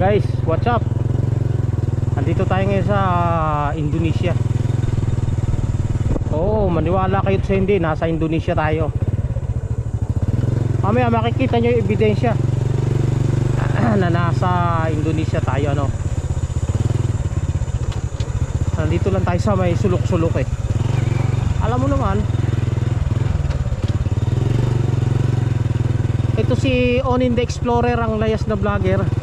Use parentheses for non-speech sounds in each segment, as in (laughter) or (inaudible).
Guys, what's up? Andito tayo ngayon sa Indonesia. Oo, maniwala kayo sa hindi, nasa Indonesia tayo. Mamaya makikita nyo yung ebidensya (clears throat) na nasa Indonesia tayo ano. Nandito lang tayo sa may sulok-sulok eh. Alam mo naman, ito si Onin the Explorer ang layas na vlogger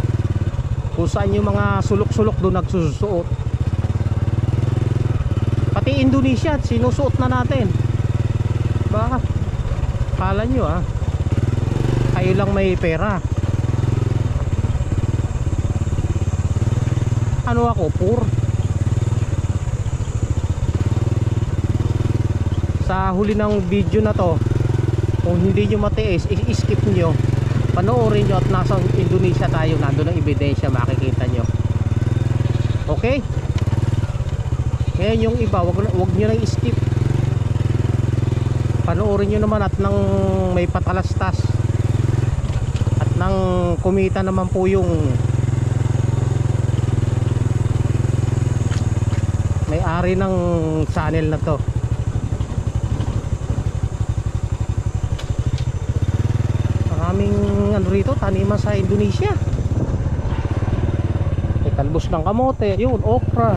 kung saan yung mga sulok-sulok doon nagsusuot. Pati Indonesia sinusuot na natin. Ba kala nyo ah. Kayo lang may pera. Ano ako poor? Sa huli ng video na to kung hindi nyo matiis i-skip nyo panoorin nyo at nasa Indonesia tayo nandun ang ebidensya makikita nyo. Okay? Ngayon yung iba wag, wag nyo nang skip panoorin nyo naman at nang may patalastas. At nang kumita naman po yung may ari ng channel na to ano rito taniman sa Indonesia. May talbos ng kamote. Yun okra.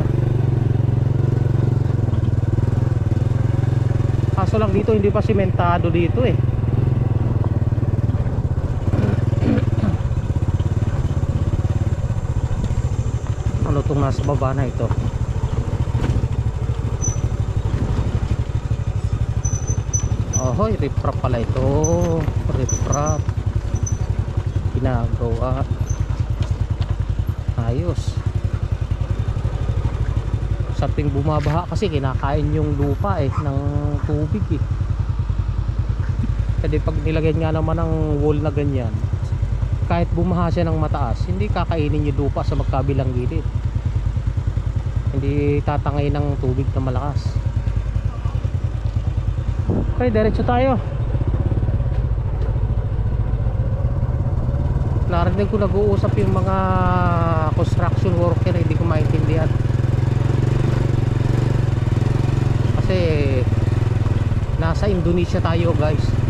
Kaso lang dito hindi pa simentado dito eh. (clears throat) Ano tong nasa baba na ito? Ahoy, riprap pala ito. Riprap. Ginagawa. Ayos. Saping bumabaha kasi kinakain yung lupa eh ng tubig eh. Kasi pag nilagyan nga naman ng wall na ganyan, kahit bumaha siya ng mataas, hindi kakainin yung lupa sa magkabilang gilid. Hindi tatangay ng tubig na malakas. Okay, diretso tayo. Narinig ko nag-uusap yung mga construction worker, hindi ko maintindihan. Kasi nasa Indonesia tayo, guys.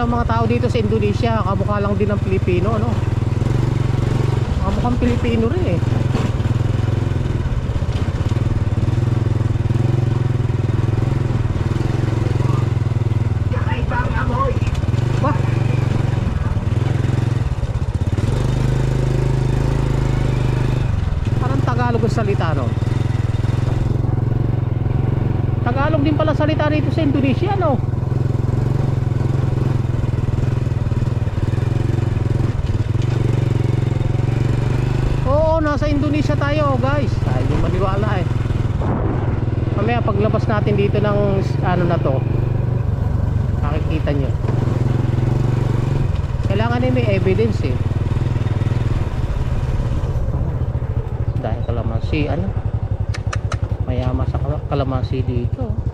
Yung mga tao dito sa Indonesia, kamukha lang din ng Pilipino, no? Kamukhang Pilipino rin eh. Wah! Parang Tagalog ang salita no? Tagalog din pala salita rito sa Indonesia no? Oo, nasa Indonesia tayo, guys. Tayo maniwala eh. Mamaya paglabas natin dito ng ano na to, makikita nyo. Kailangan din may evidence eh. Dahil kalamansi, ano? Mayama sa kal- kalamansi dito.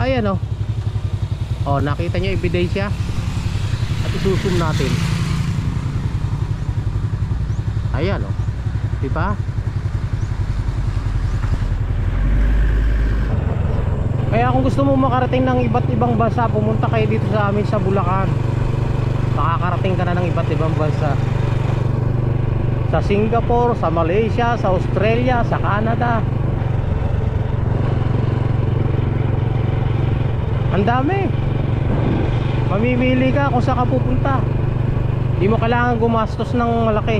Ayan oh. Oh, nakita nyo ebidensya? At isusum natin. Ayan oh. Di ba? Kaya kung gusto mo makarating ng iba't ibang bansa, pumunta kayo dito sa amin sa Bulacan. Makakarating ka na ng iba't ibang bansa. Sa Singapore, sa Malaysia, sa Australia, sa Canada. Ang dami. Mamimili ka kung saan ka pupunta. Di mo kailangan gumastos ng malaki.